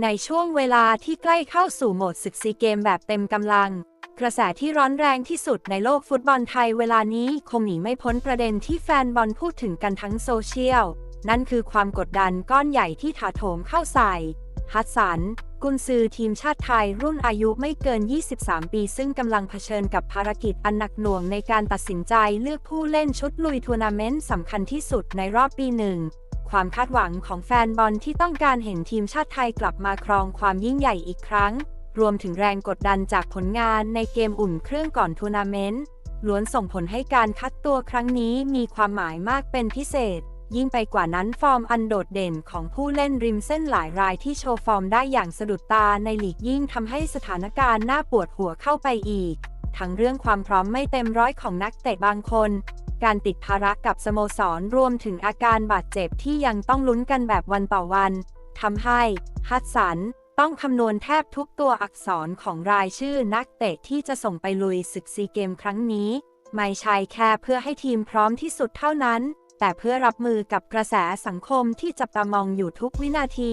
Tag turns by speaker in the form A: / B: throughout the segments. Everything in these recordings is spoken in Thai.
A: ในช่วงเวลาที่ใกล้เข้าสู่โหมดศึกซีเกมแบบเต็มกำลัง กระแสที่ร้อนแรงที่สุดในโลกฟุตบอลไทยเวลานี้คงหนีไม่พ้นประเด็นที่แฟนบอลพูดถึงกันทั้งโซเชียล นั่นคือความกดดันก้อนใหญ่ที่ถาโถมเข้าใส่ ฮัสสัน กุนซือทีมชาติไทยรุ่นอายุไม่เกิน 23 ปี ซึ่งกำลังเผชิญกับภารกิจอันหนักหน่วงในการตัดสินใจเลือกผู้เล่นชุดลุยทัวร์นาเมนต์สำคัญที่สุดในรอบปีหนึ่ง ความคาดหวังของแฟนบอลที่ต้องการเห็นทีมชาติไทยกลับมาครองความยิ่งใหญ่อีกครั้ง รวมถึงแรงกดดันจากผลงานในเกมอุ่นเครื่องก่อนทัวร์นาเมนต์ล้วนส่งผลให้การคัดตัวครั้งนี้มีความหมายมากเป็นพิเศษ ยิ่งไปกว่านั้นฟอร์มอันโดดเด่นของผู้เล่นริมเส้นหลายรายที่โชว์ฟอร์มได้อย่างสะดุดตาในลีกยิ่งทำให้สถานการณ์น่าปวดหัวเข้าไปอีก ทั้งเรื่องความพร้อมไม่เต็มร้อยของนักเตะบางคน การติดภาระกับสโมสรรวมถึงอาการบาดเจ็บที่ยังต้องลุ้นกันแบบวันต่อวันทำให้ฮัตสันต้องคำนวณแทบทุกตัวอักษรของรายชื่อนักเตะที่จะส่งไปลุยศึกซีเกมครั้งนี้ ไม่ใช่แค่เพื่อให้ทีมพร้อมที่สุดเท่านั้น แต่เพื่อรับมือกับกระแสสังคมที่จับตามองอยู่ทุกวินาที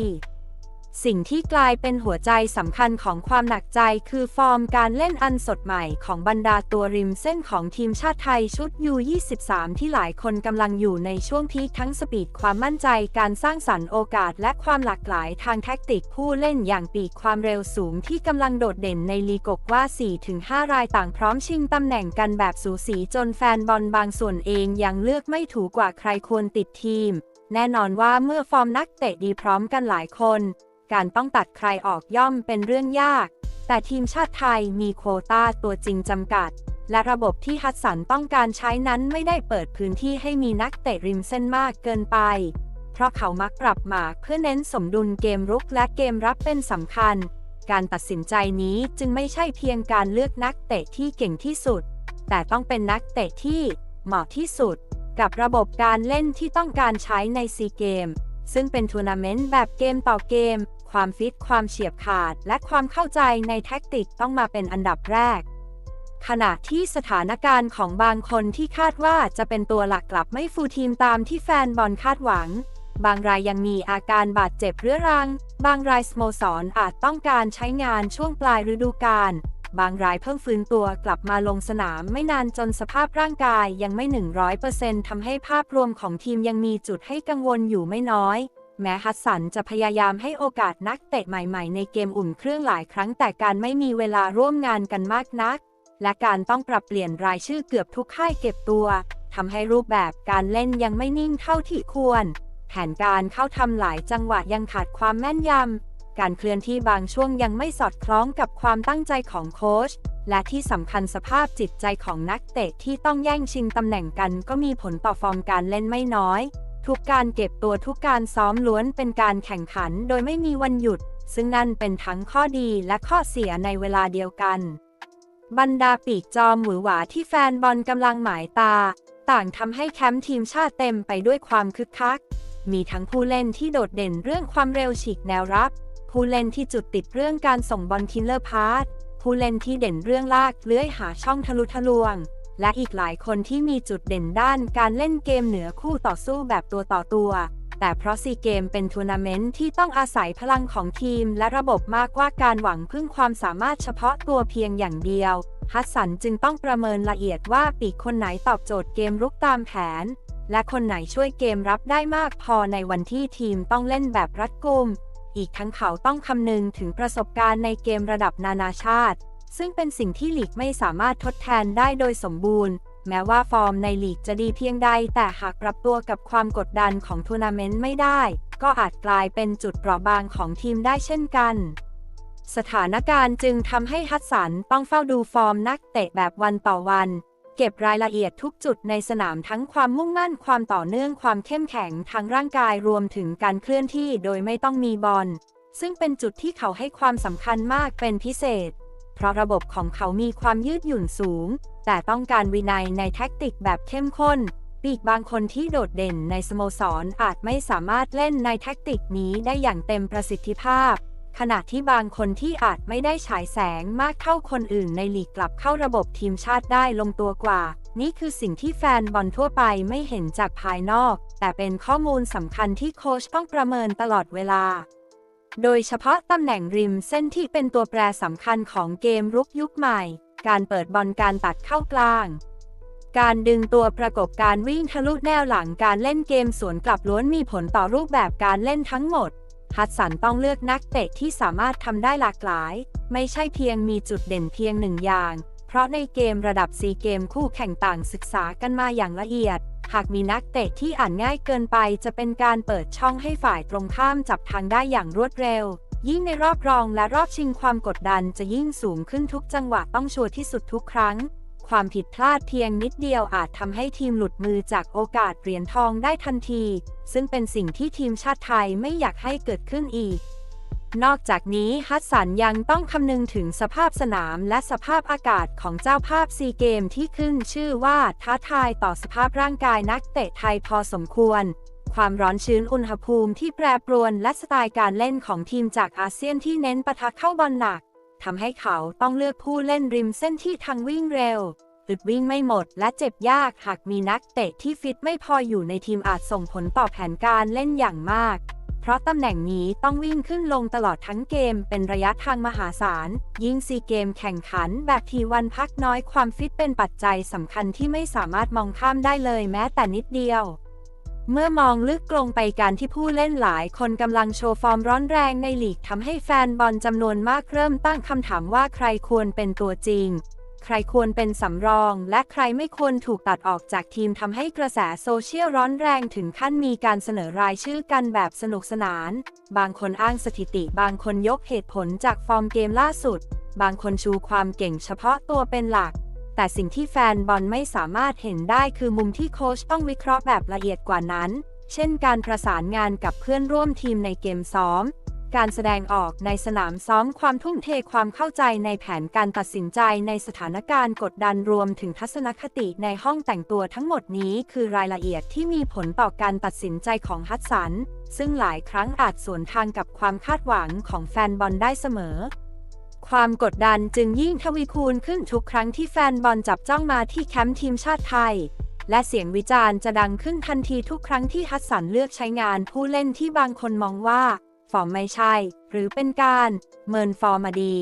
A: สิ่งที่กลายเป็นหัวใจสำคัญของความหนักใจคือฟอร์มการเล่นอันสดใหม่ของบรรดาตัวริมเส้นของทีมชาติไทยชุด U23 ที่หลายคนกำลังอยู่ในช่วงพีคทั้งสปีดความมั่นใจการสร้างสรรค์โอกาสและความหลากหลายทางแท็กติกผู้เล่นอย่างปีกความเร็วสูงที่กำลังโดดเด่นในลีกกว่า 4-5 รายต่างพร้อมชิงตำแหน่งกันแบบสูสีจนแฟนบอลบางส่วนเองยังเลือกไม่ถูกกว่าใครควรติดทีม แน่นอนว่าเมื่อฟอร์มนักเตะดีพร้อมกันหลายคน การต้องตัดใครออกย่อมเป็นเรื่องยาก แต่ทีมชาติไทยมีโควต้าตัวจริงจำกัด และระบบที่ฮัตสันต้องการใช้นั้นไม่ได้เปิดพื้นที่ให้มีนักเตะริมเส้นมากเกินไป เพราะเขามักปรับหมากเพื่อเน้นสมดุลเกมรุกและเกมรับเป็นสำคัญ การตัดสินใจนี้จึงไม่ใช่เพียงการเลือกนักเตะที่เก่งที่สุด แต่ต้องเป็นนักเตะที่เหมาะที่สุด กับระบบการเล่นที่ต้องการใช้ในซีเกมซึ่งเป็นทัวร์นาเมนต์แบบเกมต่อเกม ความฟิต ความเฉียบขาด และความเข้าใจในแท็กติกต้องมาเป็นอันดับแรก ขณะที่สถานการณ์ของบางคนที่คาดว่าจะเป็นตัวหลักกลับไม่ฟูลทีมตามที่แฟนบอลคาดหวัง บางรายยังมีอาการบาดเจ็บเรื้อรัง บางรายสโมสรอาจต้องการใช้งานช่วงปลายฤดูกาลบางรายเพิ่งฟื้นตัวกลับมาลงสนามไม่นานจนสภาพร่างกายยังไม่ 100%ทำให้ภาพรวมของทีมยังมีจุดให้กังวลอยู่ไม่น้อย แม้ฮัสสันจะพยายามให้โอกาสนักเตะใหม่ๆ ในเกมอุ่นเครื่องหลายครั้งแต่การไม่มีเวลาร่วมงานกันมากนัก และการต้องปรับเปลี่ยนรายชื่อเกือบทุกค่ายเก็บตัวทำให้รูปแบบการเล่นยังไม่นิ่งเท่าที่ควร แผนการเข้าทำหลายจังหวะยังขาดความแม่นยำ การเคลื่อนที่บางช่วงยังไม่สอดคล้องกับความตั้งใจของโค้ช และที่สำคัญสภาพจิตใจของนักเตะที่ต้องแย่งชิงตำแหน่งกันก็มีผลต่อฟอร์มการเล่นไม่น้อย ทุกการเก็บตัวทุกการซ้อมล้วนเป็นการแข่งขันโดยไม่มีวันหยุด ซึ่งนั่นเป็นทั้งข้อดีและข้อเสียในเวลาเดียวกัน บรรดาปีกจอมหวือหวาที่แฟนบอลกำลังหมายตา ต่างทำให้แคมป์ทีมชาติเต็มไปด้วยความคึกคัก มีทั้งผู้เล่นที่โดดเด่นเรื่องความเร็วฉีกแนวรับ ผู้เล่นที่จุดติดเรื่องการส่งบอลคิลเลอร์พาสผู้เล่นที่เด่นเรื่องลากเลื้อยหาช่องทะลุทะลวง และอีกหลายคนที่มีจุดเด่นด้านการเล่นเกมเหนือคู่ต่อสู้แบบตัวต่อตัว แต่เพราะซีเกมเป็นทัวร์นาเมนต์ที่ต้องอาศัยพลังของทีมและระบบมากกว่าการหวังพึ่งความสามารถเฉพาะตัวเพียงอย่างเดียว ฮัสสันจึงต้องประเมินละเอียดว่าปีกคนไหนตอบโจทย์เกมรุกตามแผน และคนไหนช่วยเกมรับได้มากพอในวันที่ทีมต้องเล่นแบบรัดกุม อีกทั้งเขาต้องคำนึงถึงประสบการณ์ในเกมระดับนานาชาติ ซึ่งเป็นสิ่งที่ลีกไม่สามารถทดแทนได้โดยสมบูรณ์ แม้ว่าฟอร์มในลีกจะดีเพียงใด แต่หากปรับตัวกับความกดดันของทัวร์นาเมนต์ไม่ได้ ก็อาจกลายเป็นจุดเปราะบางของทีมได้เช่นกัน สถานการณ์จึงทำให้ฮัตสันต้องเฝ้าดูฟอร์มนักเตะแบบวันต่อวัน เก็บรายละเอียดทุกจุดในสนามทั้งความมุ่งมั่นความต่อเนื่องความเข้มแข็งทางร่างกายรวมถึงการเคลื่อนที่โดยไม่ต้องมีบอลซึ่งเป็นจุดที่เขาให้ความสำคัญมากเป็นพิเศษ เพราะระบบของเขามีความยืดหยุ่นสูง แต่ต้องการวินัยในแท็กติกแบบเข้มข้น ปีกบางคนที่โดดเด่นในสโมสรอาจไม่สามารถเล่นในแท็กติกนี้ได้อย่างเต็มประสิทธิภาพ ขณะที่บางคนที่อาจไม่ได้ฉายแสงมากเท่าคนอื่นในลีกกลับเข้าระบบทีมชาติได้ลงตัวกว่า นี่คือสิ่งที่แฟนบอลทั่วไปไม่เห็นจากภายนอก แต่เป็นข้อมูลสำคัญที่โค้ชต้องประเมินตลอดเวลา โดยเฉพาะตำแหน่งริมเส้นที่เป็นตัวแปรสำคัญของเกมรุกยุคใหม่ การเปิดบอลการตัดเข้ากลาง การดึงตัวประกบการวิ่งทะลุแนวหลังการเล่นเกมสวนกลับล้วนมีผลต่อรูปแบบการเล่นทั้งหมด ฮัดสันต้องเลือกนักเตะที่สามารถทำได้หลากหลาย ไม่ใช่เพียงมีจุดเด่นเพียงหนึ่งอย่าง เพราะในเกมระดับซีเกมคู่แข่งต่างศึกษากันมาอย่างละเอียด หากมีนักเตะที่อ่านง่ายเกินไปจะเป็นการเปิดช่องให้ฝ่ายตรงข้ามจับทางได้อย่างรวดเร็ว ยิ่งในรอบรองและรอบชิงความกดดันจะยิ่งสูงขึ้นทุกจังหวะต้องชัวร์ที่สุดทุกครั้ง ความผิดพลาดเพียงนิดเดียวอาจทำให้ทีมหลุดมือจากโอกาสเหรียญทองได้ทันที ซึ่งเป็นสิ่งที่ทีมชาติไทยไม่อยากให้เกิดขึ้นอีก นอกจากนี้ฮัสสันยังต้องคำนึงถึงสภาพสนามและสภาพอากาศของเจ้าภาพซีเกมที่ขึ้นชื่อว่าท้าทายต่อสภาพร่างกายนักเตะไทยพอสมควร ความร้อนชื้นอุณหภูมิที่แปรปรวนและสไตล์การเล่นของทีมจากอาเซียนที่เน้นปะทะเข้าบอลหนักทำให้เขาต้องเลือกผู้เล่นริมเส้นที่ทางวิ่งเร็วอึดวิ่งไม่หมดและเจ็บยากหากมีนักเตะที่ฟิตไม่พออยู่ในทีมอาจส่งผลต่อแผนการเล่นอย่างมาก เพราะตำแหน่งนี้ต้องวิ่งขึ้นลงตลอดทั้งเกมเป็นระยะทางมหาศาล ยิ่งซีเกมแข่งขันแบบทีวันพักน้อยความฟิตเป็นปัจจัยสำคัญที่ไม่สามารถมองข้ามได้เลยแม้แต่นิดเดียวเมื่อมองลึกลงไปการที่ผู้เล่นหลายคนกำลังโชว์ฟอร์มร้อนแรงในลีกทำให้แฟนบอลจำนวนมากเริ่มตั้งคำถามว่าใครควรเป็นตัวจริง รควรเป็นสำรอง และใครไม่ควรถูกตัดออกจากทีมทำให้กระแสโซเชียลร้อนแรงถึงขั้นมีการเสนอรายชื่อกันแบบสนุกสนาน บางคนอ้างสถิติ บางคนยกเหตุผลจากฟอร์มเกมล่าสุด บางคนชูความเก่งเฉพาะตัวเป็นหลัก แต่สิ่งที่แฟนบอลไม่สามารถเห็นได้คือมุมที่โค้ชต้องวิเคราะห์แบบละเอียดกว่านั้น เช่น การประสานงานกับเพื่อนร่วมทีมในเกมซ้อม การแสดงออกในสนามซ้อมความทุ่มเทความเข้าใจในแผนการตัดสินใจในสถานการณ์กดดันรวมถึงทัศนคติในห้องแต่งตัวทั้งหมดนี้คือรายละเอียดที่มีผลต่อการตัดสินใจของฮัตสัน ซึ่งหลายครั้งอาจสวนทางกับความคาดหวังของแฟนบอลได้เสมอ ความกดดันจึงยิ่งทวีคูณขึ้นทุกครั้งที่แฟนบอลจับจ้องมาที่แคมป์ทีมชาติไทยและเสียงวิจารณ์จะดังขึ้นทันทีทุกครั้งที่ฮัสสันเลือกใช้งานผู้เล่นที่บางคนมองว่า ฟอร์มไม่ใช่ หรือเป็นการเมินฟอร์มาดี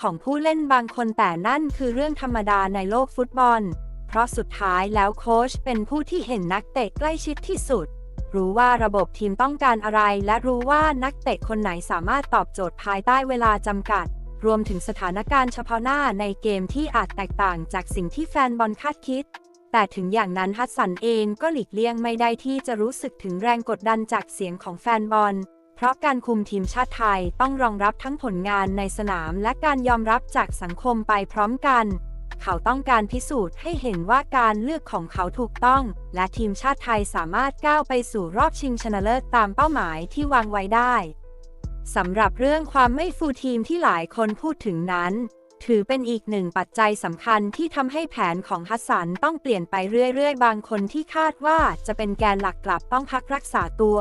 A: ของผู้เล่นบางคนแต่นั่นคือเรื่องธรรมดาในโลกฟุตบอล เพราะสุดท้ายแล้วโค้ชเป็นผู้ที่เห็นนักเตะใกล้ชิดที่สุด รู้ว่าระบบทีมต้องการอะไร และรู้ว่านักเตะคนไหนสามารถตอบโจทย์ภายใต้เวลาจำกัด รวมถึงสถานการณ์เฉพาะหน้าในเกมที่อาจแตกต่างจากสิ่งที่แฟนบอลคาดคิดแต่ถึงอย่างนั้นฮัสสันเองก็หลีกเลี่ยงไม่ได้ที่จะรู้สึกถึงแรงกดดันจากเสียงของแฟนบอล ราะการคุมทีมชาติไทยต้องรองรับทั้งผลงานในสนามและการยอมรับจากสังคมไปพร้อมกัน เขาต้องการพิสูจน์ให้เห็นว่าการเลือกของเขาถูกต้อง และทีมชาติไทยสามารถก้าวไปสู่รอบชิงชนะเลิศตามเป้าหมายที่วางไว้ได้สำหรับเรื่องความไม่ฟูลทีมที่หลายคนพูดถึงนั้น ถือเป็นอีกหนึ่งปัจจัยสำคัญที่ทำให้แผนของฮัสสันต้องเปลี่ยนไปเรื่อยๆ บางคนที่คาดว่าจะเป็นแกนหลักกลับต้องพักรักษาตัว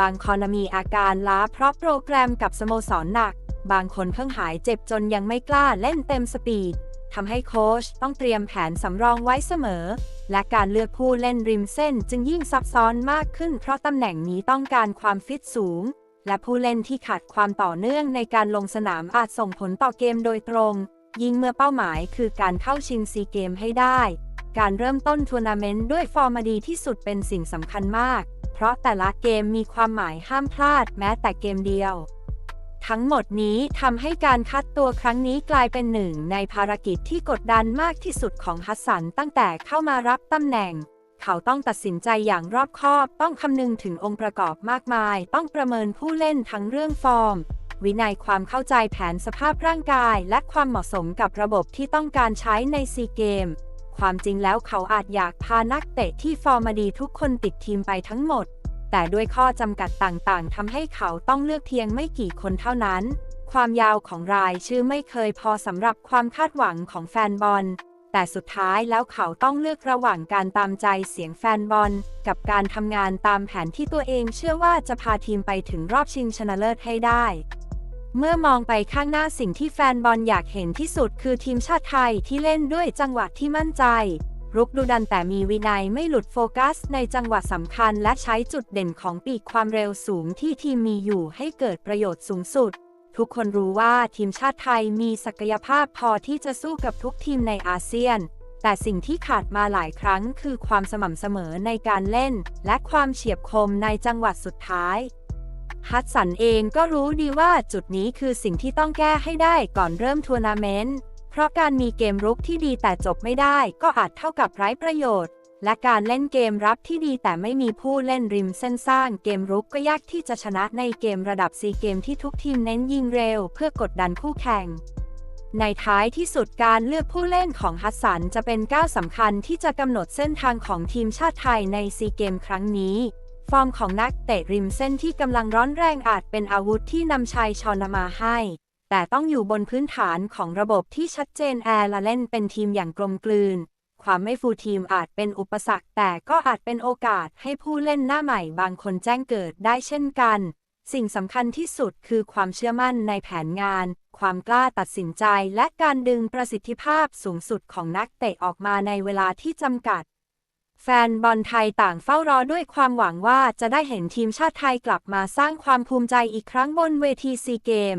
A: บางคนมีอาการล้าเพราะโปรแกรมกับสโมสรหนัก บางคนเพิ่งหายเจ็บจนยังไม่กล้าเล่นเต็มสปีดทำให้โค้ชต้องเตรียมแผนสำรองไว้เสมอ และการเลือกผู้เล่นริมเส้นจึงยิ่งซับซ้อนมากขึ้น เพราะตำแหน่งนี้ต้องการความฟิตสูง และผู้เล่นที่ขาดความต่อเนื่องในการลงสนามอาจส่งผลต่อเกมโดยตรง ยิ่งเมื่อเป้าหมายคือการเข้าชิงซีเกมให้ได้ การเริ่มต้นทัวร์นาเมนต์ด้วยฟอร์มดีที่สุดเป็นสิ่งสำคัญมาก เพราะแต่ละเกมมีความหมายห้ามพลาดแม้แต่เกมเดียว ทั้งหมดนี้ทำให้การคัดตัวครั้งนี้กลายเป็นหนึ่งในภารกิจที่กดดันมากที่สุดของฮัสสันตั้งแต่เข้ามารับตำแหน่ง เขาต้องตัดสินใจอย่างรอบคอบต้องคำนึงถึงองค์ประกอบมากมาย ต้องประเมินผู้เล่นทั้งเรื่องฟอร์มวินัยความเข้าใจแผนสภาพร่างกาย และความเหมาะสมกับระบบที่ต้องการใช้ในซีเกม ความจริงแล้วเขาอาจอยากพานักเตะที่ฟอร์มดีทุกคนติดทีมไปทั้งหมด แต่ด้วยข้อจำกัดต่างๆทำให้เขาต้องเลือกเพียงไม่กี่คนเท่านั้น ความยาวของรายชื่อไม่เคยพอสำหรับความคาดหวังของแฟนบอล แต่สุดท้ายแล้วเขาต้องเลือกระหว่างการตามใจเสียงแฟนบอล กับการทำงานตามแผนที่ตัวเองเชื่อว่าจะพาทีมไปถึงรอบชิงชนะเลิศให้ได้ เมื่อมองไปข้างหน้าสิ่งที่แฟนบอลอยากเห็นที่สุดคือทีมชาติไทยที่เล่นด้วยจังหวะที่มั่นใจ รุกดุดันแต่มีวินัยไม่หลุดโฟกัสในจังหวะสำคัญและใช้จุดเด่นของปีกความเร็วสูงที่ทีมมีอยู่ให้เกิดประโยชน์สูงสุด ทุกคนรู้ว่าทีมชาติไทยมีศักยภาพพอที่จะสู้กับทุกทีมในอาเซียน แต่สิ่งที่ขาดมาหลายครั้งคือความสม่ำเสมอในการเล่น และความเฉียบคมในจังหวัดสุดท้าย ฮัตสันเองก็รู้ดีว่าจุดนี้คือสิ่งที่ต้องแก้ให้ได้ก่อนเริ่มทัวร์นาเมนต์ เพราะการมีเกมรุกที่ดีแต่จบไม่ได้ก็อาจเท่ากับไร้ประโยชน์ และการเล่นเกมรับที่ดีแต่ไม่มีผู้เล่นริมเส้นสร้างเกมรุกก็ยากที่จะชนะในเกมระดับซีเกมที่ทุกทีมเน้นยิงเร็วเพื่อกดดันคู่แข่งในท้ายที่สุดการเลือกผู้เล่นของฮัสสันจะเป็นก้าวสำคัญที่จะกำหนดเส้นทางของทีมชาติไทยในซีเกมครั้งนี้ ฟอร์มของนักเตะริมเส้นที่กำลังร้อนแรงอาจเป็นอาวุธที่นำชัยชนมาให้ แต่ต้องอยู่บนพื้นฐานของระบบที่ชัดเจนแอร์ละเล่นเป็นทีมอย่างกลมกลืน ความไม่ฟูลทีมอาจเป็นอุปสรรค แต่ก็อาจเป็นโอกาสให้ผู้เล่นหน้าใหม่บางคนแจ้งเกิดได้เช่นกัน สิ่งสำคัญที่สุดคือความเชื่อมั่นในแผนงาน ความกล้าตัดสินใจและการดึงประสิทธิภาพสูงสุดของนักเตะออกมาในเวลาที่จำกัด แฟนบอลไทยต่างเฝ้ารอด้วยความหวังว่าจะได้เห็นทีมชาติไทยกลับมาสร้างความภูมิใจอีกครั้งบนเวทีซีเกม